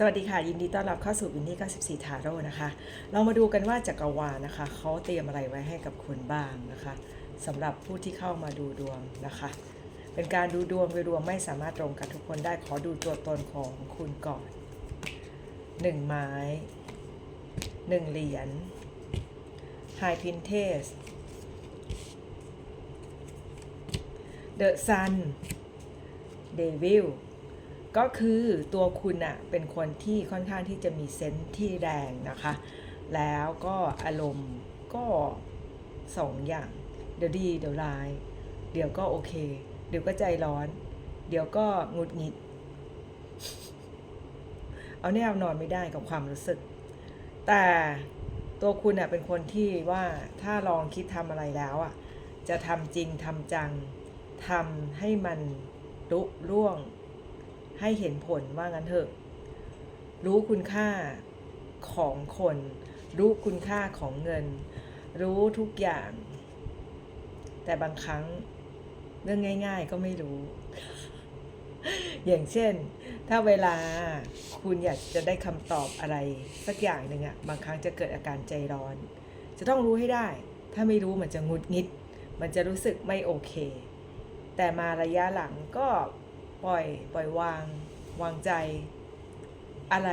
สวัสดีค่ะ ยินดีต้อนรับเข้าสู่วินนี่ 94 ทาโร่นะคะ เรามาดูกันว่าจักรวาลนะคะ เขาเตรียมอะไรไว้ให้กับคุณบ้างนะคะสำหรับผู้ที่เข้ามาดูดวงนะคะ เป็นการดูดวงโดยรวมไม่สามารถตรงกับทุกคนได้ขอดูตัวตนของคุณก่อนหนึ่งไม้หนึ่งเหรียญไฮพินเทสเดอะซันเดวิล ก็คือตัวคุณอะเป็นคนที่ค่อนข้างที่จะมีเซนส์ที่แรงนะคะ แล้วก็อารมณ์ก็สองอย่าง เดี๋ยวดีเดี๋ยวร้าย เดี๋ยวก็โอเค เดี๋ยวก็ใจร้อน เดี๋ยวก็งุดหงิด เอาแน่เอานอนไม่ได้กับความรู้สึก แต่ตัวคุณอะเป็นคนที่ว่าถ้าลองคิดทำอะไรแล้วอะจะทำจริงทำจังทำให้มันรุร่วง ให้เห็นผลว่างั้นเถอะ รู้คุณค่าของคน รู้คุณค่าของเงิน รู้ทุกอย่าง แต่บางครั้งเรื่องง่าย ๆ ก็ไม่รู้ อย่างเช่น ถ้าเวลาคุณอยากจะได้คำตอบอะไร สักอย่างหนึ่งอะบางครั้งจะเกิดอาการใจร้อน จะต้องรู้ให้ได้ ถ้าไม่รู้มันจะงุดงิด มันจะรู้สึกไม่โอเค แต่มาระยะหลังก็ ปล่อยปล่อยวาง วางใจ อะไร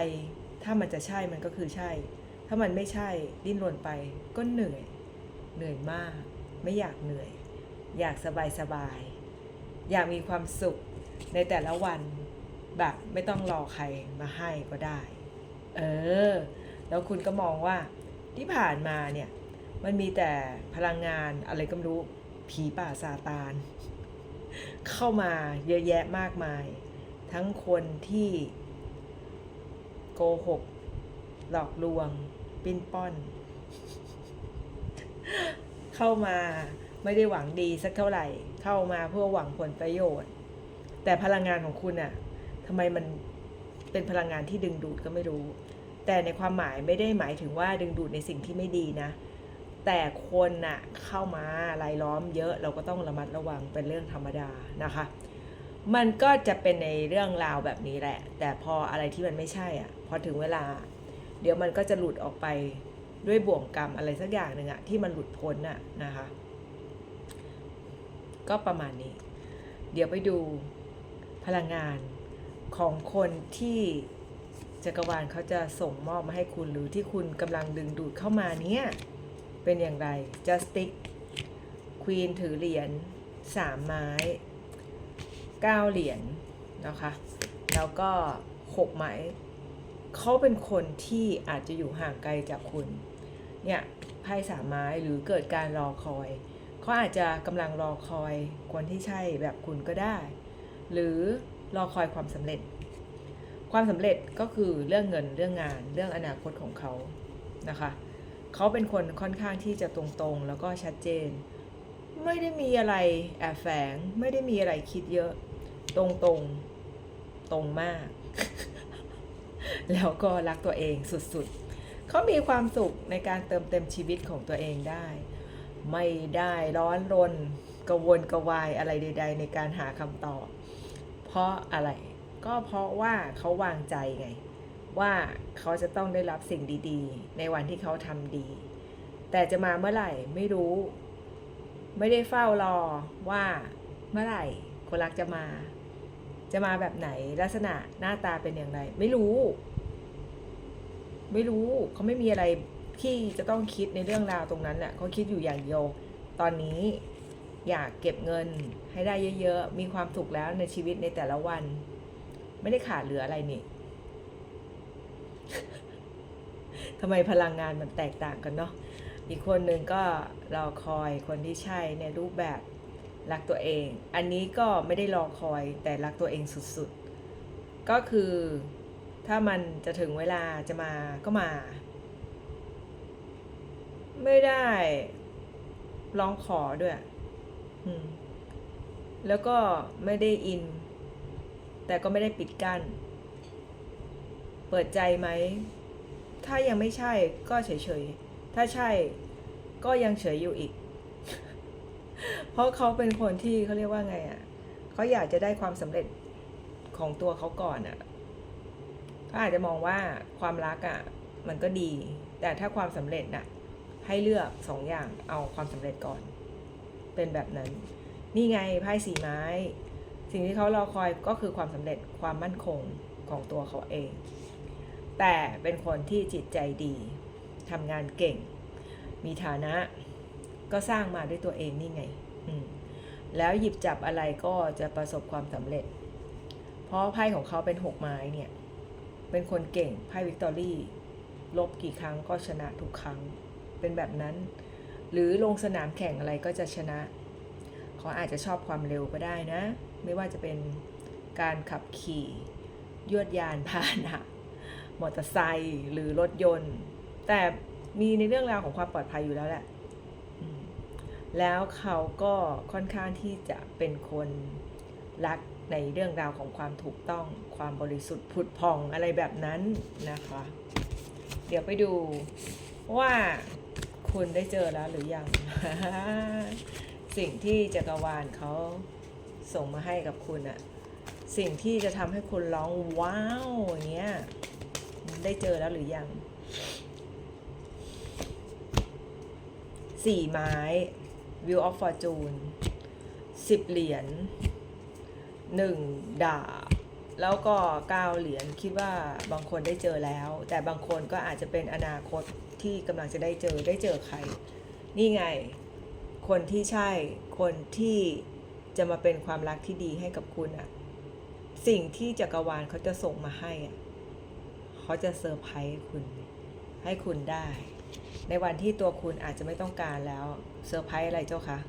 ถ้ามันจะใช่มันก็คือใช่ ถ้ามันไม่ใช่ดิ้นรนไป ก็เหนื่อย เหนื่อยมาก ไม่อยากเหนื่อย อยากสบายสบาย อยากมีความสุขในแต่ละวันแบบไม่ต้องรอใครมาให้ก็ได้ เออ แล้วคุณก็มองว่าที่ผ่านมาเนี่ย มันมีแต่พลังงานอะไรก็ไม่รู้ ผีป่าซาตาน เข้ามาเยอะแยะมากมาย ทั้งคนที่โกหก หลอกลวง ปิ้นป้อน เข้ามาไม่ได้หวังดีสักเท่าไหร่ เข้ามาเพื่อหวังผลประโยชน์ แต่พลังงานของคุณอะทำไมมันเป็นพลังงานที่ดึงดูดก็ไม่รู้ แต่ในความหมายไม่ได้หมายถึงว่าดึงดูดในสิ่งที่ไม่ดีนะ แต่คนน่ะเข้ามารายล้อมเยอะเราก็ต้องระมัดระวังเป็นเรื่องธรรมดานะคะ มันก็จะเป็นในเรื่องราวแบบนี้แหละ แต่พออะไรที่มันไม่ใช่อะพอถึงเวลา เดี๋ยวมันก็จะหลุดออกไปด้วยบ่วงกรรมอะไรสักอย่างหนึ่งอะที่มันหลุดพ้นอะนะคะ ก็ประมาณนี้ เดี๋ยวไปดูพลังงานของคนที่จักรวาลเขาจะส่งมอบมาให้คุณหรือที่คุณกำลังดึงดูดเข้ามาเนี้ย เป็นอย่างไร justice queen ถือเหรียญสามไม้เก้าเหรียญนะคะ แล้วก็หกไม้เขาเป็นคนที่อาจจะอยู่ห่างไกลจากคุณ เนี่ยไพ่สามไม้หรือเกิดการรอคอย เขาอาจจะกำลังรอคอยคนที่ใช่แบบคุณก็ได้ หรือรอคอยความสำเร็จ ความสำเร็จก็คือเรื่องเงินเรื่องงานเรื่องอนาคตของเขานะคะ เขาเป็นคนค่อนข้างที่จะตรงๆ แล้วก็ชัดเจน ไม่ได้มีอะไรแอบแฝง ไม่ได้มีอะไรคิดเยอะ ตรงๆตรงมาก แล้วก็รักตัวเองสุดๆ เขามีความสุขในการเติมเต็มชีวิตของตัวเองได้ ไม่ได้ร้อนรนกระวนกระวายอะไรใด ๆ ในการหาคำตอบ เพราะอะไร ก็เพราะว่าเขาวางใจไง ว่าเขาจะต้องได้รับสิ่งดี ๆ ในวันที่เขาทำดี แต่จะมาเมื่อไหร่ไม่รู้ ไม่ได้เฝ้ารอว่าเมื่อไหร่คนรักจะมา จะมาแบบไหนลักษณะหน้าตาเป็นอย่างไร ไม่รู้ ไม่รู้เขาไม่มีอะไรที่จะต้องคิดในเรื่องราวตรงนั้นแหละเขาคิดอยู่อย่างเดียวตอนนี้อยากเก็บเงินให้ได้เยอะๆ มีความสุขแล้วในชีวิตในแต่ละวัน ไม่ได้ขาดเหลืออะไรนี่ ทำไมพลังงานมันแตกต่างกันเนาะอีกคนหนึ่งก็รอคอยคนที่ใช่ในรูปแบบรักตัวเอง อันนี้ก็ไม่ได้รอคอยแต่รักตัวเองสุดๆ ก็คือถ้ามันจะถึงเวลาจะมาก็มา ไม่ได้ร้องขอด้วยแล้วก็ไม่ได้อิน แต่ก็ไม่ได้ปิดกั้น เปิดใจไหม ถ้ายังไม่ใช่ก็เฉยๆ ถ้าใช่ก็ยังเฉยอยู่อีก เพราะเขาเป็นคนที่เขาเรียกว่าไงอะเขาอยากจะได้ความสำเร็จของตัวเขาก่อนอะเขาอาจจะมองว่าความรักอะ่ะมันก็ดี แต่ถ้าความสำเร็จน่ะ ให้เลือกสองอย่างเอาความสำเร็จก่อน เป็นแบบนั้น นี่ไงไพ่สีไม้ สิ่งที่เขารอคอยก็คือความสำเร็จความมั่นคงของตัวเขาเอง แต่เป็นคนที่จิตใจดีทำงานเก่ง มีฐานะก็สร้างมาด้วยตัวเองนี่ไง แล้วหยิบจับอะไรก็จะประสบความสำเร็จ เพราะไพ่ของเขาเป็นหกไม้เนี่ย เป็นคนเก่ง ไพ่วิกตอรี่ ลบกี่ครั้งก็ชนะทุกครั้ง เป็นแบบนั้น หรือลงสนามแข่งอะไรก็จะชนะ เขาอาจจะชอบความเร็วก็ได้นะ ไม่ว่าจะเป็นการขับขี่ยวดยานพาหนะ มอเตอร์ไซค์หรือรถยนต์ แต่มีในเรื่องราวของความปลอดภัยอยู่แล้วแหละ แล้วเขาก็ค่อนข้างที่จะเป็นคนรักในเรื่องราวของความถูกต้องความบริสุทธิ์ผุดผ่องอะไรแบบนั้นนะคะ เดี๋ยวไปดูว่าคุณได้เจอแล้วหรือยัง สิ่งที่จักรวาลเขาส่งมาให้กับคุณอะสิ่งที่จะทำให้คุณร้องว้าวอย่างเงี้ย ได้เจอแล้วหรือยังสี่ไม้ View of Fortune สิบเหรียญหนึ่งดาบแล้วก็เก้าเหรียญคิดว่าบางคนได้เจอแล้ว แต่บางคนก็อาจจะเป็นอนาคตที่กำลังจะได้เจอได้เจอใคร นี่ไง คนที่ใช่คนที่จะมาเป็นความรักที่ดีให้กับคุณอะสิ่งที่จักรวาลเขาจะส่งมาให้อะ เขาจะเซอร์ไพรส์คุณให้คุณได้ ในวันที่ตัวคุณอาจจะไม่ต้องการแล้วเซอร์ไพรส์อะไรเจ้าคะ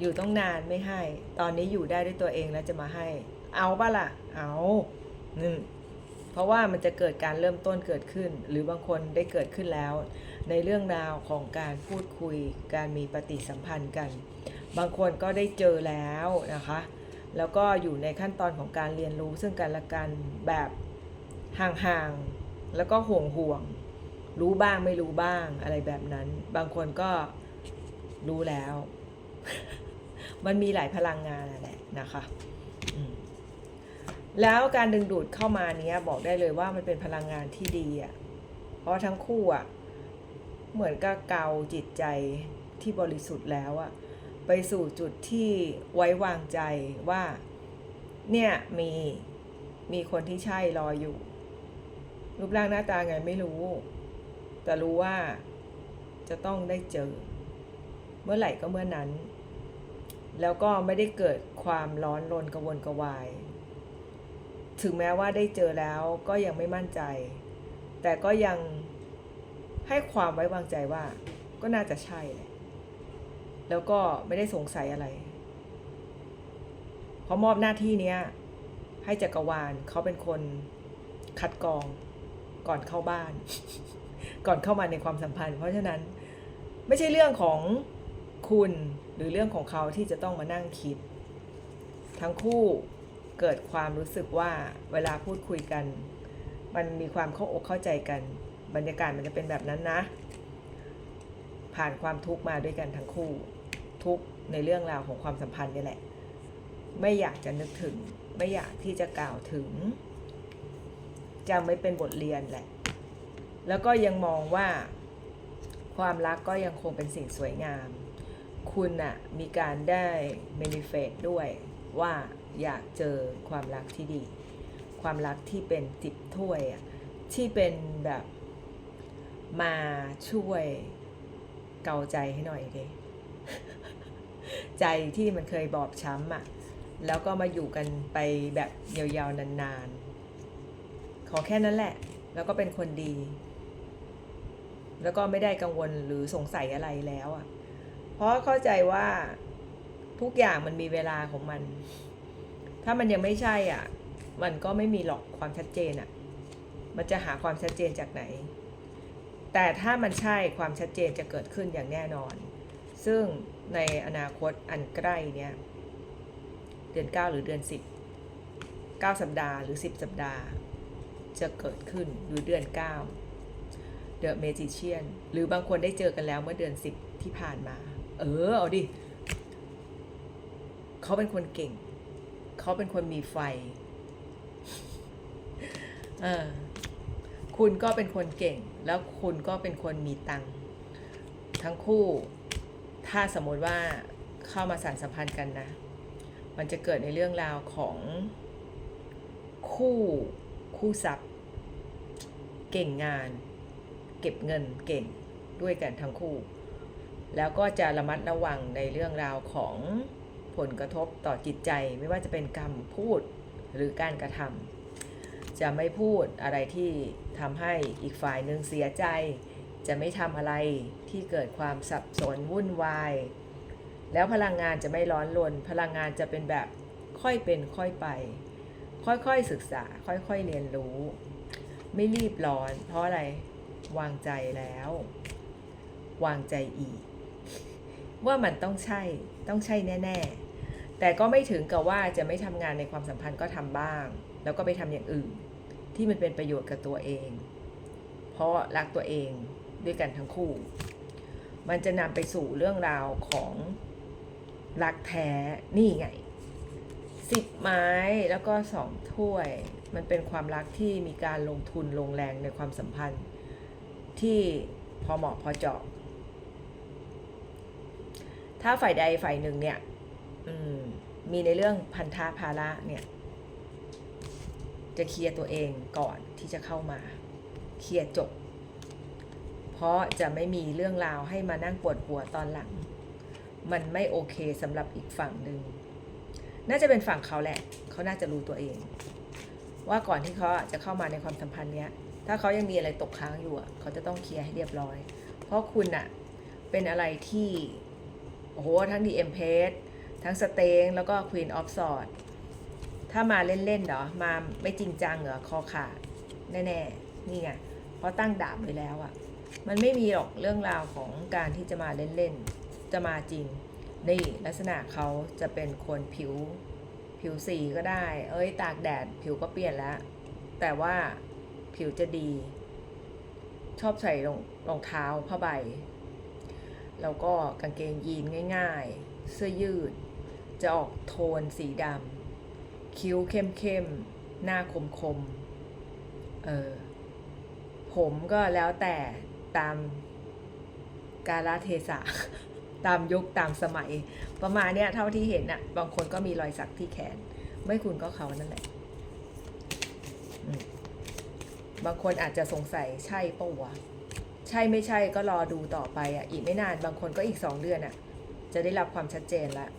อยู่ต้องนานไม่ให้ ตอนนี้อยู่ได้ด้วยตัวเองแล้วจะมาให้ เอาปะล่ะ เอาอืมเพราะว่ามันจะเกิดการเริ่มต้นเกิดขึ้น หรือบางคนได้เกิดขึ้นแล้ว ในเรื่องราวของการพูดคุย การมีปฏิสัมพันธ์กัน บางคนก็ได้เจอแล้วนะคะ แล้วก็อยู่ในขั้นตอนของการเรียนรู้ซึ่งกันและกันแบบห่างๆ แล้วก็ห่วงห่วง รู้บ้างไม่รู้บ้างอะไรแบบนั้น บางคนก็รู้แล้ว มันมีหลายพลังงานแหละนะคะแล้วการดึงดูดเข้ามาเนี้ยบอกได้เลยว่ามันเป็นพลังงานที่ดีอะ่ะ เพราะทั้งคู่อะ่ะ เหมือนกับเกาจิตใจที่บริสุทธิ์แล้วอะ่ะ ไปสู่จุดที่ไว้วางใจว่า เนี่ยมีมีคนที่ใช่รออยู่ รูปร่างหน้าตาไงไม่รู้ แต่รู้ว่าจะต้องได้เจอ เมื่อไหร่ก็เมื่อนั้น แล้วก็ไม่ได้เกิดความร้อนรนกระวนกระวาย ถึงแม้ว่าได้เจอแล้วก็ยังไม่มั่นใจ แต่ก็ยังให้ความไว้วางใจว่า ก็น่าจะใช่แหละแล้วก็ไม่ได้สงสัยอะไร เพราะมอบหน้าที่เนี้ยให้จักรวาลเขาเป็นคนคัดกรอง ก่อนเข้าบ้าน ก่อนเข้ามาในความสัมพันธ์ เพราะฉะนั้นไม่ใช่เรื่องของคุณหรือเรื่องของเขาที่จะต้องมานั่งคิด ทั้งคู่เกิดความรู้สึกว่าเวลาพูดคุยกัน มันมีความเข้าอกเข้าใจกัน บรรยากาศมันจะเป็นแบบนั้นนะ ผ่านความทุกข์มาด้วยกันทั้งคู่ ทุกข์ในเรื่องราวของความสัมพันธ์นี่แหละ ไม่อยากจะนึกถึง ไม่อยากที่จะกล่าวถึง จำไม่เป็นบทเรียนแหละ แล้วก็ยังมองว่าความรักก็ยังคงเป็นสิ่งสวยงาม คุณน่ะมีการได้เมนิเฟตด้วยว่าอยากเจอความรักที่ดี ความรักที่เป็นจิบถ้วยอะที่เป็นแบบมาช่วยเกาใจให้หน่อยเดใจที่มันเคยบอบช้ำอะแล้วก็มาอยู่กันไปแบบยาวๆนานๆ ขอแค่นั้นแหละ แล้วก็เป็นคนดี แล้วก็ไม่ได้กังวลหรือสงสัยอะไรแล้วอะ เพราะเข้าใจว่าทุกอย่างมันมีเวลาของมัน ถ้ามันยังไม่ใช่อะ มันก็ไม่มีหรอกความชัดเจนอะ มันจะหาความชัดเจนจากไหน แต่ถ้ามันใช่ความชัดเจนจะเกิดขึ้นอย่างแน่นอน ซึ่งในอนาคตอันใกล้เนี้ยเดือน 9 หรือเดือน 10 9 สัปดาห์หรือ 10 สัปดาห์ จะเกิดขึ้นหรือเดือน 9 The Magician หรือบางคนได้เจอกันแล้วเมื่อเดือน 10 ที่ผ่านมา เออ เอาดิ เขาเป็นคนเก่ง เขาเป็นคนมีไฟเออคุณก็เป็นคนเก่ง แล้วคุณก็เป็นคนมีตังค์ทั้งคู่ ถ้าสมมติว่าเข้ามาสานสัมพันธ์กันนะ มันจะเกิดในเรื่องราวของคู่คู่ทรัพย เก่งงาน เก็บเงินเก่งด้วยกันทั้งคู่ แล้วก็จะระมัดระวังในเรื่องราวของผลกระทบต่อจิตใจไม่ว่าจะเป็นคำพูดหรือการกระทำจะไม่พูดอะไรที่ทำให้อีกฝ่ายหนึ่งเสียใจ จะไม่ทำอะไรที่เกิดความสับสนวุ่นวาย แล้วพลังงานจะไม่ร้อนรนพลังงานจะเป็นแบบค่อยเป็นค่อยไป ค่อยๆศึกษา ค่อยๆเรียนรู้ ไม่รีบร้อน เพราะอะไร วางใจแล้ว วางใจอีก ว่ามันต้องใช่ ต้องใช่แน่ ๆ แต่ก็ไม่ถึงกับว่าจะไม่ทำงานในความสัมพันธ์ก็ทำบ้าง แล้วก็ไปทำอย่างอื่น ที่มันเป็นประโยชน์กับตัวเอง เพราะรักตัวเองด้วยกันทั้งคู่ มันจะนำไปสู่เรื่องราวของรักแท้ นี่ไง สิบไม้แล้วก็สองถ้วย มันเป็นความรักที่มีการลงทุนลงแรงในความสัมพันธ์ ที่พอเหมาะพอเจาะ ถ้าฝ่ายใดฝ่ายหนึ่งเนี่ยมมีในเรื่องพันธะภาระเนี่ย จะเคลียร์ตัวเองก่อนที่จะเข้ามา เคลียร์จบ เพราะจะไม่มีเรื่องราวให้มานั่งปวดหัวตอนหลัง มันไม่โอเคสำหรับอีกฝั่งหนึ่ง น่าจะเป็นฝั่งเขาแหละ เขาน่าจะรู้ตัวเอง ว่าก่อนที่เขาจะเข้ามาในความสัมพันธ์เนี้ย ถ้าเขายังมีอะไรตกค้างอยู่เขาจะต้องเคลียร์ให้เรียบร้อย เพราะคุณอะเป็นอะไรที่โอ้โหทั้ง DM p a g e ทั้งสเตงแล้วก็ Queen of s w o r d ถ้ามาเล่นๆเหรอ มาไม่จริงจังเหรอคอขาดแน่ๆนี่ไงเพราะตั้งดาบไว้แล้วอะมันไม่มีหรอกเรื่องราวของการที่จะมาเล่นๆจะมาจริง นี่ลักษณะเขาจะเป็นคนผิวผิวสีก็ได้ เอ้ยตากแดดผิวก็เปลี่ยนแล้ว แต่ว่าผิวจะดี ชอบใส่รองรองเท้าผ้าใบ แล้วก็กางเกงยีนง่ายๆ เสื้อยืด จะออกโทนสีดำคิ้วเข้มๆ หน้าคมๆ เออ ผมก็แล้วแต่ตามกาลเทศะ ตามยุคตามสมัย ประมาณเนี้ยเท่าที่เห็นน่ะ บางคนก็มีรอยสักที่แขน ไม่คุณก็เขานั่นแหละบางคนอาจจะสงสัยใช่ปะวะใช่ไม่ใช่ก็รอดูต่อไปอะ อีกไม่นานบางคนก็อีกสองเดือนอะ จะได้รับความชัดเจนแล้ว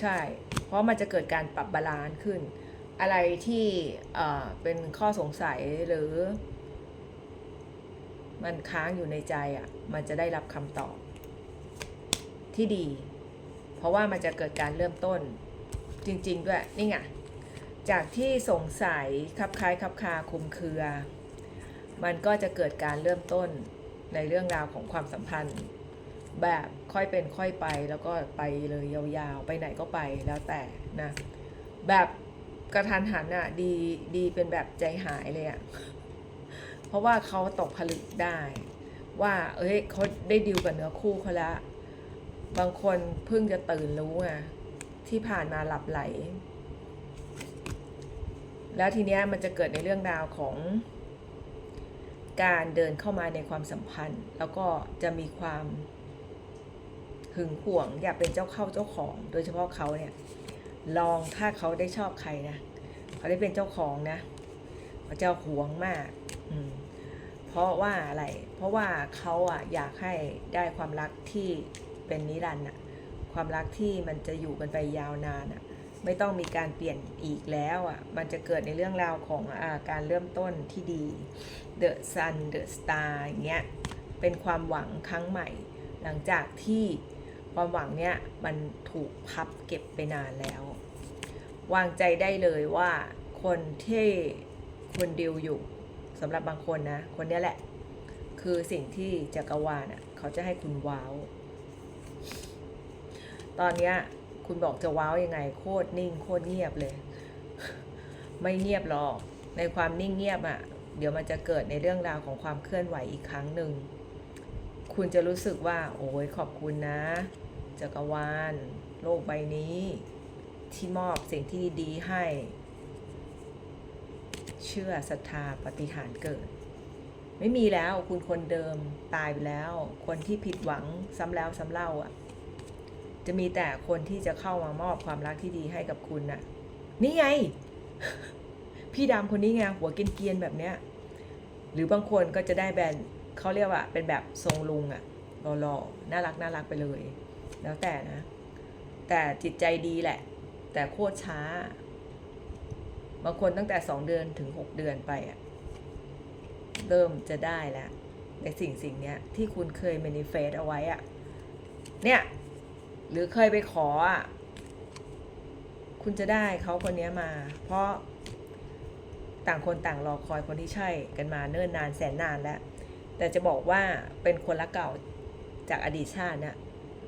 ใช่ เพราะมันจะเกิดการปรับบาลานซ์ขึ้น อะไรที่เอ่อเป็นข้อสงสัยหรือ มันค้างอยู่ในใจอะ มันจะได้รับคำตอบ ที่ดี เพราะว่ามันจะเกิดการเริ่มต้นจริง ๆ ด้วยนี่ไงจากที่สงสัยคับคล้ายคับคาคุมเครือ มันก็จะเกิดการเริ่มต้นในเรื่องราวของความสัมพันธ์ แบบค่อยเป็นค่อยไปแล้วก็ไปเลยยาวๆ ไปไหนก็ไปแล้วแต่นะแบบกระทันหันอะดีดีเป็นแบบใจหายเลยอะเพราะว่าเขาตกผลึกได้ ว่าเอ้ยเขาได้ดิวกับเนื้อคู่เขาแล้ว บางคนเพิ่งจะตื่นรู้ไงที่ผ่านมาหลับไหล แล้วทีเนี้ยมันจะเกิดในเรื่องราวของการเดินเข้ามาในความสัมพันธ์ แล้วก็จะมีความหึงหวงอยากเป็นเจ้าเข้าเจ้าของ โดยเฉพาะเขาเนี่ย ลองถ้าเขาได้ชอบใครนะเขาได้เป็นเจ้าของนะเขาจะหวงมากอืมเพราะว่าอะไร เพราะว่าเขาอะอยากให้ได้ความรักที่ เป็นนิรันดร์อะความรักที่มันจะอยู่กันไปยาวนานอะไม่ต้องมีการเปลี่ยนอีกแล้วอะมันจะเกิดในเรื่องราวของอาการเริ่มต้นที่ดี The Sun The Star อย่างเงี้ยเป็นความหวังครั้งใหม่ หลังจากที่ความหวังเนี้ยมันถูกพับเก็บไปนานแล้ว วางใจได้เลยว่าคนที่คุณดิวอยู่สำหรับบางคนนะ คนเนี้ยแหละ คือสิ่งที่จักรวาลอะเขาจะให้คุณว้าว ตอนเนี้ยคุณบอกจะว้าวยังไง โคตรนิ่งโคตรเงียบเลย ไม่เงียบหรอก ในความนิ่งเงียบอะ่ะ เดี๋ยวมันจะเกิดในเรื่องราวของความเคลื่อนไหวอีกครั้งหนึ่ง คุณจะรู้สึกว่า โอ้ยขอบคุณนะ จักรวาล โลกใบนี้ ที่มอบสิ่งที่ดีให้ เชื่อศรัทธาปฏิหารเกิด ไม่มีแล้วคุณคนเดิมตายไปแล้ว คนที่ผิดหวังซ้ำแล้วซ้ำเล่าอะ จะมีแต่คนที่จะเข้ามามอบความรักที่ดีให้กับคุณน่ะ นี่ไง พี่ดำคนนี้ไงหัวเกรียนๆแบบเนี้ย หรือบางคนก็จะได้แบรนด์เขาเรียกว่าเป็นแบบทรงลุงอะหล่อๆน่ารักน่ารักไปเลย แล้วแต่นะ แต่จิตใจดีแหละ แต่โคตรช้า บางคนตั้งแต่สองเดือนถึงหกเดือนไปอะเริ่มจะได้แล้วในสิ่งสิ่งเนี้ยที่คุณเคย manifest เอาไว้อะเนี่ย หรือเคยไปขออะคุณจะได้เขาคนนี้มา เพราะต่างคนต่างรอคอยคนที่ใช่กันมาเนิ่นนานแสนนานแล้ว แต่จะบอกว่าเป็นคนรักเก่าจากอดีตชาตินี่ย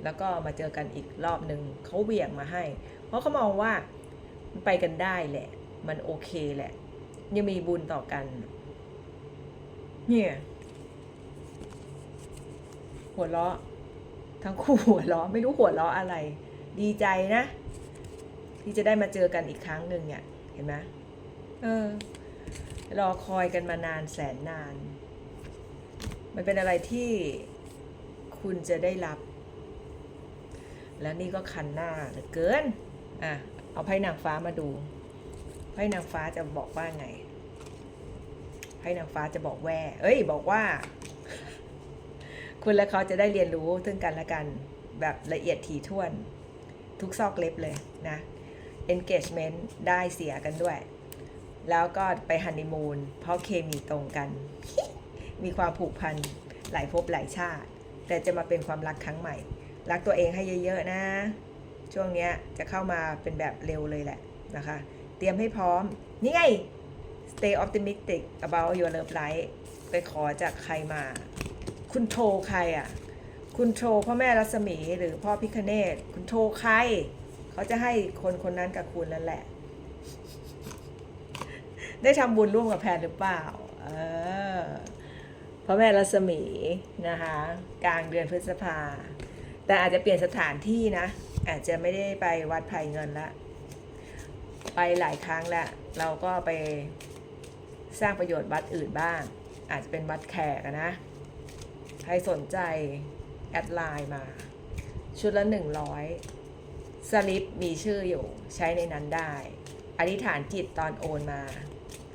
แล้วก็มาเจอกันอีกรอบหนึ่งเขาเบี่ยงมาให้ เพราะเขามองว่ามันไปกันได้แหละ มันโอเคแหละ ยังมีบุญต่อกัน เนี่ย หัวเราะ ทั้งคู่หัวเราะไม่รู้หัวเราะอะไร ดีใจนะ ที่จะได้มาเจอกันอีกครั้งหนึ่งเนี่ยเห็นไหมเออ รอคอยกันมานานแสนนาน มันเป็นอะไรที่คุณจะได้รับ แล้วนี่ก็คันหน้าเหลือเกินอะเอาไพ่นางฟ้ามาดูไพ่นางฟ้าจะบอกว่าไงไพ่นางฟ้าจะบอกแว่เอ้ย บอกว่า คุณและเขาจะได้เรียนรู้ซึ่งกันและกันแบบละเอียดถี่ถ้วน ทุกซอกเล็บเลยนะ engagement ได้เสียกันด้วย แล้วก็ไปฮันนีมูนเพราะเคมีตรงกัน มีความผูกพันหลายภพหลายชาติ แต่จะมาเป็นความรักครั้งใหม่ รักตัวเองให้เยอะๆนะ ช่วงนี้จะเข้ามาเป็นแบบเร็วเลยแหละนะคะ เตรียมให้พร้อม นี่ไง stay optimistic about your love life ไปขอจากใครมา คุณโทรใครอะ คุณโทรพ่อแม่รัศมีหรือพ่อพิคเนตคุณโทรใคร เขาจะให้คนคนนั้นกับคุณนั่นแหละ ได้ทำบุญร่วมกับแพนหรือเปล่า เออพระแม่รัศมีนะคะ กลางเดือนพฤษภา แต่อาจจะเปลี่ยนสถานที่นะ อาจจะไม่ได้ไปวัดไผ่เงินละไปหลายครั้งแล้วเราก็ไปสร้างประโยชน์วัดอื่นบ้าง อาจจะเป็นวัดแขกนะ ใครสนใจ แอดไลน์มา ชุดละ 100 สลิปมีชื่ออยู่ใช้ในนั้นได้ อธิษฐานจิตตอนโอนมา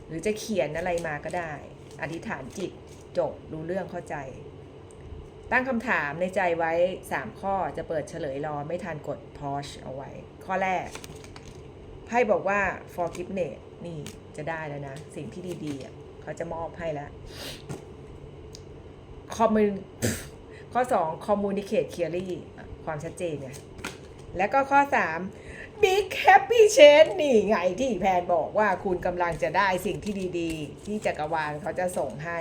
หรือจะเขียนอะไรมาก็ได้ อธิษฐานจิตจบรู้เรื่องเข้าใจ ตั้งคำถามในใจไว้ 3 ข้อจะเปิดเฉลยรอไม่ทันกด pause เอาไว้ ข้อแรกไพ่บอกว่า forgiveness นี่จะได้แล้วนะ สิ่งที่ดีๆเขาจะมอบให้แล้ว commun ข้อ 2 communicate clearly ความชัดเจนไงและก็ข้อ 3 big happy change นี่ไงที่แพนบอกว่าคุณกำลังจะได้สิ่งที่ดีๆ ที่จักรวาลเขาจะส่งให้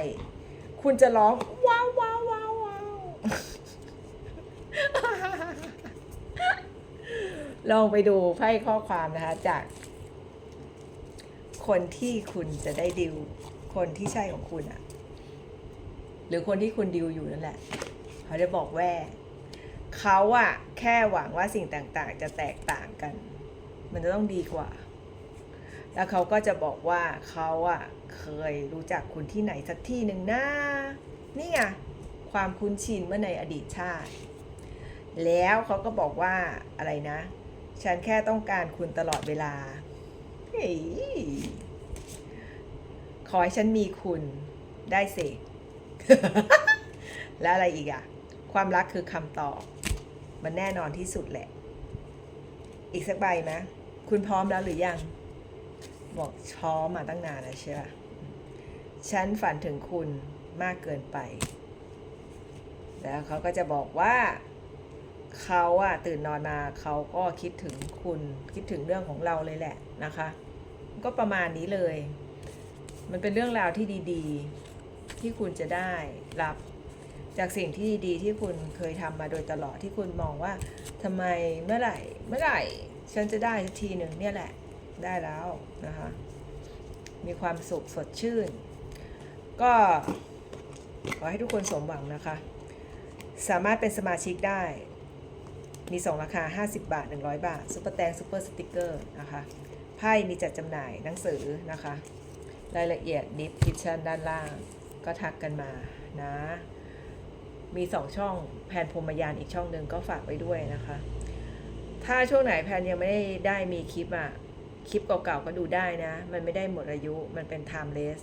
คุณจะร้อง ว้าวว้าวว้าวว้าวลองไปดูไพ่ข้อความนะคะ จาก คนที่คุณจะได้ดิว คนที่ใช่ของคุณอะ หรือคนที่คุณดิวอยู่นั่นแหละ เขาจะบอกแว่เขาอะแค่หวังว่าสิ่งต่างๆ จะแตกต่างกัน มันจะต้องดีกว่า แล้วเขาก็จะบอกว่าเขาอะเคยรู้จักคุณที่ไหนสักที่หนึ่งนะนี่ไงความคุ้นชินเมื่อในอดีตชาติ แล้วเขาก็บอกว่าอะไรนะ ฉันแค่ต้องการคุณตลอดเวลาเฮ้ยขอให้ฉันมีคุณได้สิ แล้วอะไรอีกอะความรักคือคำตอบ มันแน่นอนที่สุดแหละ อีกสักใบไหมคุณพร้อมแล้วหรือยัง บอกพร้อมมาตั้งนานแล้วใช่ปะฉันฝันถึงคุณมากเกินไป แล้วเขาก็จะบอกว่าเขาอะตื่นนอนมาเขาก็คิดถึงคุณคิดถึงเรื่องของเราเลยแหละนะคะ ก็ประมาณนี้เลย มันเป็นเรื่องราวที่ดี ๆ ที่คุณจะได้รับ จากสิ่งที่ดีที่คุณเคยทำมาโดยตลอดที่คุณมองว่าทำไมเมื่อไหร่เมื่อไหร่ฉันจะได้สักทีหนึ่งเนี่ยแหละได้แล้วนะคะ มีความสุขสดชื่น ก็ขอให้ทุกคนสมหวังนะคะ สามารถเป็นสมาชิกได้ มี 2 ราคา 50 บาท 100 บาทซุปเปอร์แตงซุปเปอร์สติกเกอร์นะคะไพ่มีจัดจำหน่ายหนังสือนะคะ รายละเอียด description ด้านล่าง ก็ทักกันมานะ มีสองช่องแพนพรมยานอีกช่องหนึ่งก็ฝากไว้ด้วยนะคะ ถ้าช่วงไหนแพนยังไม่ได้ได้มีคลิปอะคลิปเก่าๆก็ดูได้นะ มันไม่ได้หมดอายุมันเป็น timeless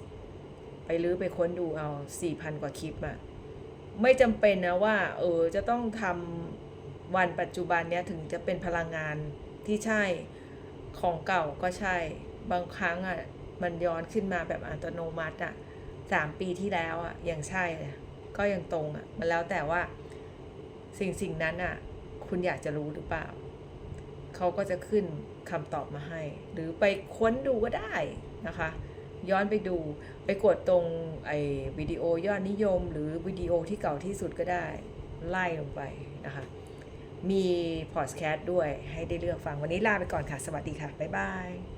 ไปรื้อไปค้นดูเอา 4,000 กว่าคลิปอะไม่จำเป็นนะว่า เออ จะต้องทำวันปัจจุบันเนี้ยถึงจะเป็นพลังงานที่ใช่ของเก่าก็ใช่ บางครั้งอะมันย้อนขึ้นมาแบบอัตโนมัติอะ สามปีที่แล้วอะยังใช่เลยก็ยังตรงอะมันแล้วแต่ว่าสิ่งสิ่งนั้นอะคุณอยากจะรู้หรือเปล่า เขาก็จะขึ้นคำตอบมาให้ หรือไปค้นดูก็ได้นะคะ ย้อนไปดูไปกดตรงไอ้วิดีโอยอดนิยม หรือวิดีโอที่เก่าที่สุดก็ได้ ไล่ลงไปนะคะ มีพอดแคสต์ด้วยให้ได้เลือกฟังวันนี้ลาไปก่อนค่ะ สวัสดีค่ะ บ๊ายบาย